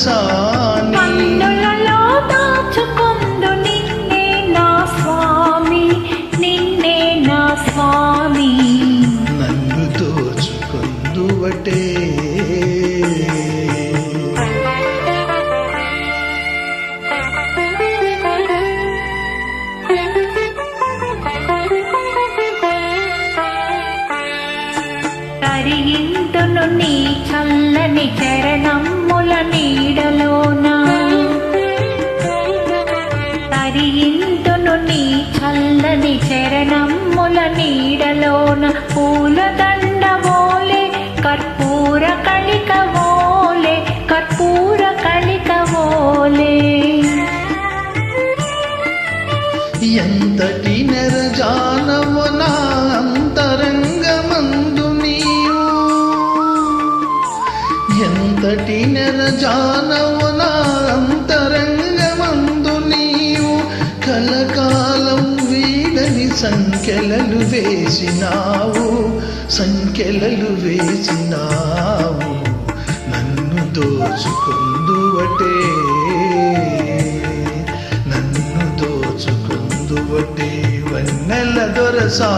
దొరసాని నీ చల్లని చరణమ్ముల నీడలోన పూలదండ ఓలే కర్పూర కళిక కర్పూర కళిక ఎంతటి నెరజానవు నా అంతరంగమందు నీవు? ఎంతటి నెరజానవు సంఖ్యలలు వేసినావు సంఖ్యలలు వేసినావు నన్ను దోచుకుందువటే నన్ను దోచుకుందువటే వన్నెల దొరసా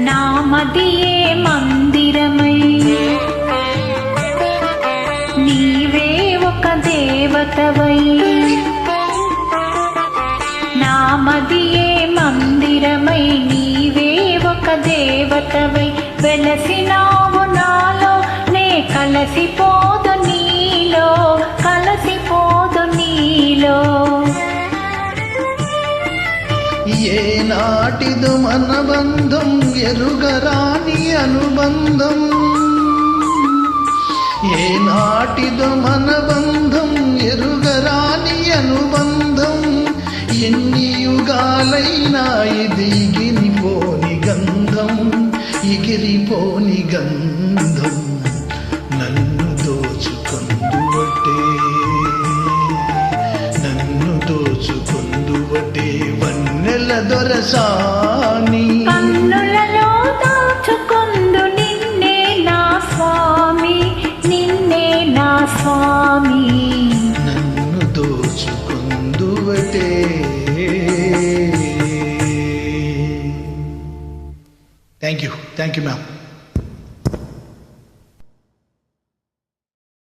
నామదియే మందిరమై. నీవే ఒక దేవతవై. నామదియే మందిరమై నీవే ఒక దేవతవై. వెలసినావు నాలో నే కలసిపో ఏ నాటిదు మన బంధం ఎరుగరాని అనుబంధం? ఏ నాటిదు మన బంధం ఎరుగరాని అనుబంధం? ఎన్ని యుగాలైనా ఇది ఇగిరిపోని గంధం ఇగిరిపోని గంధం. దొరసాని. కన్నులలో దాచుకొందు నిన్నే నా స్వామి నిన్నే నా స్వామి. నన్ను దోచుకొందువటే. Thank you thank you ma'am